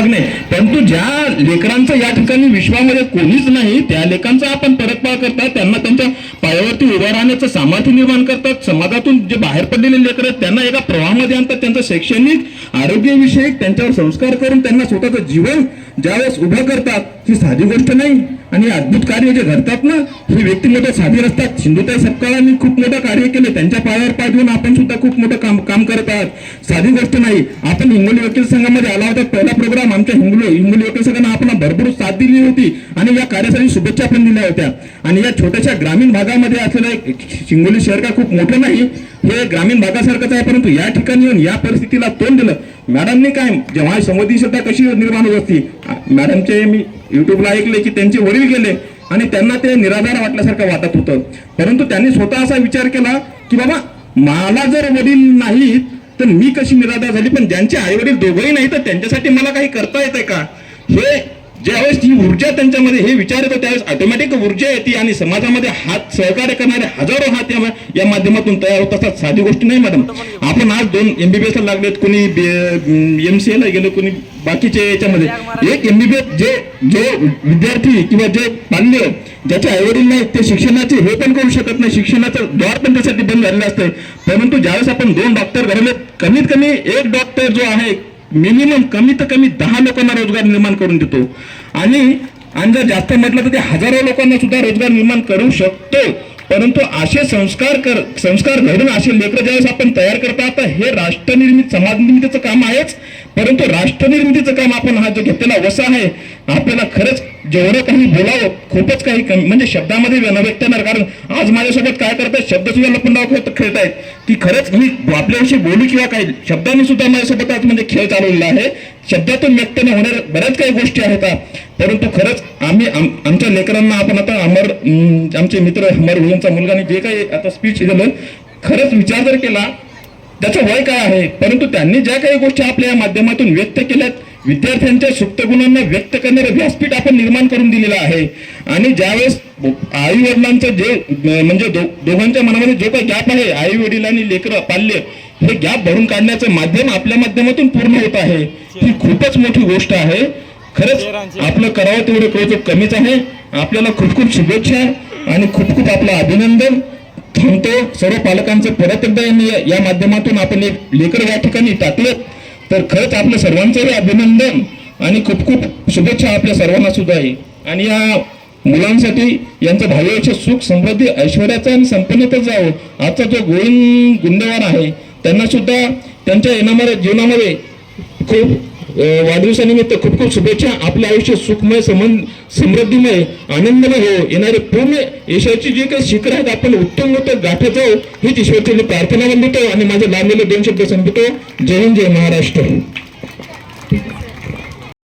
भाग नाही परंतु ज्या लेकरांचा या ठिकाणी विश्वामध्ये कोणीच नाही त्या लेखांचा आपण परतपाळ करतात त्यांना त्यांच्या पायावरती उभं राहण्याचं सामर्थ्य निर्माण करतात. समाजातून जे बाहेर पडलेले लेकर आहेत त्यांना एका प्रवाहामध्ये आणतात. त्यांचं शैक्षणिक आरोग्यविषयक त्यांच्यावर संस्कार करून त्यांना स्वतःचं जीवन ज्यावेळेस उभं करतात ही साधी गोष्ट नाही. आणि अद्भुत कार्य जे घडतात ना हे व्यक्तिमत्व साधी असतात. सिंधुताई सपकाळांनी खूप मोठं कार्य केले. त्यांच्या पायावर पाय देऊन आपण सुद्धा खूप मोठं काम काम करत आहात. साधी गोष्ट नाही. आपण हिंगोली वकील संघामध्ये आला होता. पहिला प्रोग्राम आमच्या हिंगोली हिंगोली वकील संघानं आपण भरपूर साथ दिली होती. आणि या कार्यासाठी शुभेच्छा पण दिल्या होत्या. आणि या छोट्याशा ग्रामीण भागामध्ये असलेलं हिंगोली शहर का खूप मोठं नाही हे ग्रामीण भागासारखंच आहे. परंतु या ठिकाणी येऊन या परिस्थितीला तोंड दिलं. मॅडमनी काय जेव्हा संवेदनशीलता कशी निर्माण होत असती? मॅडमचे मी युट्यूबला ऐकले की त्यांचे वडील गेले आणि त्यांना ते निराधार वाटल्यासारखं वाटत होतं. परंतु त्यांनी स्वतः असा विचार केला की बाबा मला जर वडील नाहीत तर मी कशी निराधार झाली? पण ज्यांचे आई वडील दोघंही नाही तर त्यांच्यासाठी मला काही करता येते का? हे ज्यावेळेस ही ऊर्जा त्यांच्यामध्ये हे विचार येतो त्यावेळेस ऑटोमॅटिक ऊर्जा येते आणि समाजामध्ये हात सहकार्य करणारे हजारो हात या या माध्यमातून तयार होत असतात. साधी गोष्ट नाही मॅडम आपण आज दोन एमबीबीएस ला लागलेत. कोणी एम सी ला गेलो कोणी बाकीचे याच्यामध्ये. एक एमबीबीएस जे जो विद्यार्थी किंवा जे बाल्य ज्याच्या आईवडील नाही ते शिक्षणाचे हे पण करू शकत नाही. शिक्षणाचं द्वार पण त्यासाठी बंद झालेलं असतं. परंतु ज्यावेळेस आपण दोन डॉक्टर घडवले कमीत कमी एक डॉक्टर जो आहे मिनिमम कमी कमी दहा लोकांना रोजगार निर्माण करून देतो. आणि आणि जर जास्त म्हटलं तर ते हजारो लोकांना सुद्धा रोजगार निर्माण करू शकतो. परंतु असे संस्कार कर संस्कार घडून असे लेकर ज्यावेळेस आपण तयार करता आता हे राष्ट्रनिर्मित समाज निर्मितीचं काम आहेच. परंतु राष्ट्रनिर्मितीचं काम आपण हा जो घेतलेला वसा आहे आपल्याला खरंच जेवढं काही बोलावं खूपच काही कमी म्हणजे शब्दामध्ये न व्यक्त येणार. कारण आज माझ्यासोबत काय करतात शब्द सुद्धा लपंडाव खेळ खेळतायत. की खरंच मी आपल्याविषयी बोलू किंवा काही शब्दांनी सुद्धा माझ्यासोबत आज म्हणजे खेळ चालवलेला आहे. शब्दातून व्यक्त न होणाऱ्या बऱ्याच काही गोष्टी आहेत परंतु खरंच आम्ही आम- आमच्या लेकरांना आपण आता अमर आमचे मित्र अमर हुळूंचा मुलगाने जे काही आता स्पीच दिलं खरंच विचार जर केला त्याचं वय काय आहे? परंतु त्यांनी ज्या काही गोष्टी आपल्या या माध्यमातून व्यक्त केल्यात विद्यार्थ्यांच्या सुप्त गुणांना व्यक्त करणारं व्यासपीठ आपण निर्माण करून दिलेलं आहे. आणि ज्यावेळेस आई वडिलांचं जे म्हणजे दो- दोघांच्या मनामध्ये जो काही गॅप आहे आई वडील आणि लेकर पाल्य हे गॅप भरून काढण्याचं माध्यम आपल्या माध्यमातून पूर्ण होत आहे. ही खूपच मोठी गोष्ट आहे. खरंच आपलं करावं तेवढं कौतुक कमीच आहे. आपल्याला खूप खूप शुभेच्छा आणि खूप खूप आपलं अभिनंदन. थांबतो. सर्व पालकांचं परत एकदा यांनी या- माध्यमातून आपण एक लेकर या ठिकाणी टाकलं. तर खरंच आपल्या सर्वांचंही अभिनंदन आणि खूप खूप शुभेच्छा आपल्या सर्वांना सुद्धा आहे. आणि या मुलांसाठी यांचं भावी सुख समृद्धी ऐश्वर्याचा आणि संपन्नता जावं आजचा जो गोविंद गुंदेवार आहे त्यांना सुद्धा त्यांच्या येणाऱ्या जीवनामध्ये खूप वाढदिवसानिमित्त खूप खूप शुभेच्छा. आपलं आयुष्य सुखमय समन समृद्धीमय आनंदमय हो. येणारे पूर्ण यशाची जे काही शिखर आहेत आपण उत्तम उत्तम गाठत जाऊ हीच ईश्वरची प्रार्थना बनवतो आणि माझे लांबलेले दोन शब्द संपतो. जय हिंद जय महाराष्ट्र.